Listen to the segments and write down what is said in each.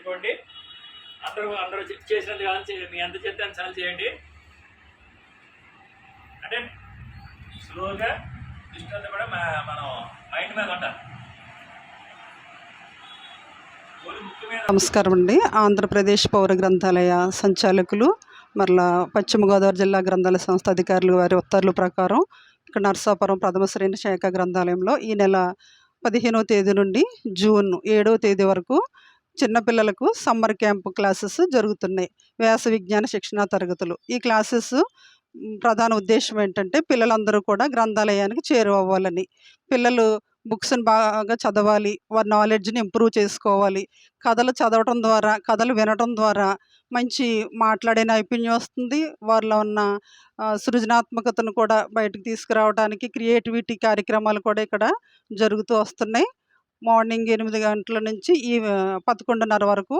అందరూ అందరూ చే- చేసినంత కాలం మీ ఎంత చేస్తే అంత సార్లు చేయండి. అంటే స్లోగా దృష్టి అంతా కూడా మనం మైండ్ మీద ఉంటాం నమస్కారం అండి. ఆంధ్రప్రదేశ్ పౌర గ్రంథాలయ సంచాలకులు మరలా పశ్చిమ గోదావరి జిల్లా గ్రంథాలయ సంస్థ అధికారులు వారి ఉత్తర్వుల ప్రకారం ఇక్కడ నర్సాపురం ప్రథమ శ్రేణి శాఖ గ్రంథాలయంలో ఈ నెల పదిహేనవ తేదీ నుండి జూన్ ఏడవ తేదీ వరకు చిన్నపిల్లలకు సమ్మర్ క్యాంప్ క్లాసెస్ జరుగుతున్నాయి. వ్యాస విజ్ఞాన శిక్షణా తరగతులు. ఈ క్లాసెస్ ప్రధాన ఉద్దేశం ఏంటంటే పిల్లలందరూ కూడా గ్రంథాలయానికి చేరువవ్వాలని. పిల్లలు బుక్స్ని బాగా చదవాలి వారి నాలెడ్జ్ని ఇంప్రూవ్ చేసుకోవాలి. కథలు చదవటం ద్వారా కథలు వినటం ద్వారా మంచి మాట్లాడే నైపుణ్యం వస్తుంది. వారిలో ఉన్న సృజనాత్మకతను కూడా బయటకు తీసుకురావడానికి క్రియేటివిటీ కార్యక్రమాలు కూడా ఇక్కడ జరుగుతూ వస్తున్నాయి. మార్నింగ్ ఎనిమిది గంటల నుంచి ఈ పదకొండున్నర వరకు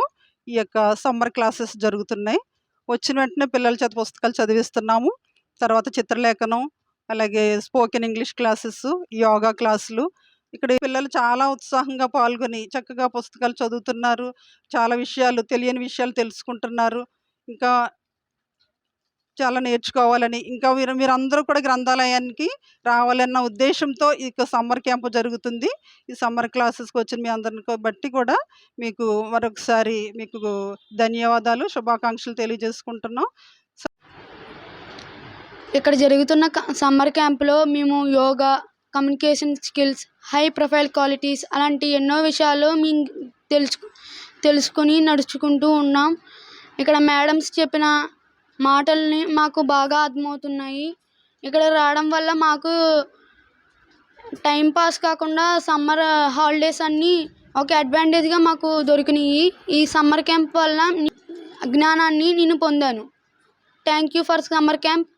ఈ యొక్క సమ్మర్ క్లాసెస్ జరుగుతున్నాయి. వచ్చిన వెంటనే పిల్లల చేత పుస్తకాలు చదివిస్తున్నాము. తర్వాత చిత్రలేఖనం అలాగే స్పోకెన్ ఇంగ్లీష్ క్లాసెస్ యోగా క్లాసులు. ఇక్కడ పిల్లలు చాలా ఉత్సాహంగా పాల్గొని చక్కగా పుస్తకాలు చదువుతున్నారు. చాలా విషయాలు తెలియని విషయాలు తెలుసుకుంటున్నారు. ఇంకా చాలా నేర్చుకోవాలని. ఇంకా మీరు మీరందరూ కూడా గ్రంథాలయానికి రావాలన్న ఉద్దేశంతో ఈ యొక్క సమ్మర్ క్యాంప్ జరుగుతుంది. ఈ సమ్మర్ క్లాసెస్కి వచ్చిన మీ అందరిని బట్టి కూడా మీకు మరొకసారి మీకు ధన్యవాదాలు శుభాకాంక్షలు తెలియజేసుకుంటున్నాం. ఇక్కడ జరుగుతున్న క- సమ్మర్ క్యాంపులో మేము yoga communication skills high profile qualities అలాంటి ఎన్నో విషయాలు మేము తెలుసు తెలుసుకొని నడుచుకుంటూ ఉన్నాం. ఇక్కడ మేడమ్స్ చెప్పిన మాటల్ని మాకు బాగా అర్థమవుతున్నాయి. ఇక్కడ రావడం వల్ల మాకు టైం పాస్ కాకుండా సమ్మర్ హాలిడేస్ అన్నీ ఒక అడ్వాంటేజ్గా మాకు దొరికినాయి. ఈ సమ్మర్ క్యాంప్ వల్ల జ్ఞానాన్ని నేను పొందాను. Thank you for summer camp.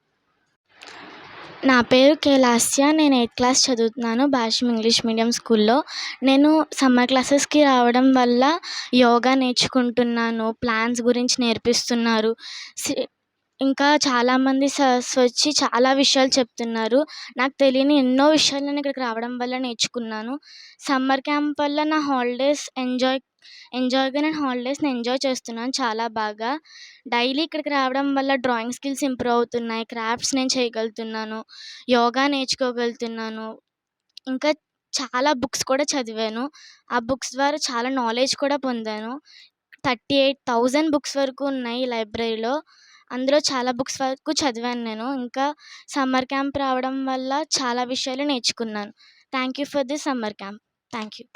నా పేరు కెలాస్య. నేను ఎయిత్ క్లాస్ చదువుతున్నాను భాష్యం ఇంగ్లీష్ మీడియం స్కూల్లో. నేను సమ్మర్ క్లాసెస్కి రావడం వల్ల యోగా నేర్చుకుంటున్నాను. ప్లాన్స్ గురించి నేర్పిస్తున్నారు. సి- ఇంకా చాలామంది సార్స్ వచ్చి చాలా విషయాలు చెప్తున్నారు. నాకు తెలియని ఎన్నో విషయాలు నేను ఇక్కడికి రావడం వల్ల నేర్చుకున్నాను. సమ్మర్ క్యాంప్ వల్ల నా హాలిడేస్ ఎంజాయ్ ఎంజాయ్గా నేను హాలిడేస్ని ఎంజాయ్ చేస్తున్నాను చాలా బాగా. డైలీ ఇక్కడికి రావడం వల్ల డ్రాయింగ్ స్కిల్స్ ఇంప్రూవ్ అవుతున్నాయి. క్రాఫ్ట్స్ నేను చేయగలుగుతున్నాను. యోగా నేర్చుకోగలుగుతున్నాను. ఇంకా చాలా బుక్స్ కూడా చదివాను. ఆ బుక్స్ ద్వారా చాలా నాలెడ్జ్ కూడా పొందాను. థర్టీ ఎయిట్ థౌజండ్ బుక్స్ వరకు ఉన్నాయి లైబ్రరీలో. అందులో చాలా బుక్స్ వరకు చదివాను నేను. ఇంకా సమ్మర్ క్యాంప్ రావడం వల్ల చాలా విషయాలు నేర్చుకున్నాను. Thank you for this summer camp. Thank you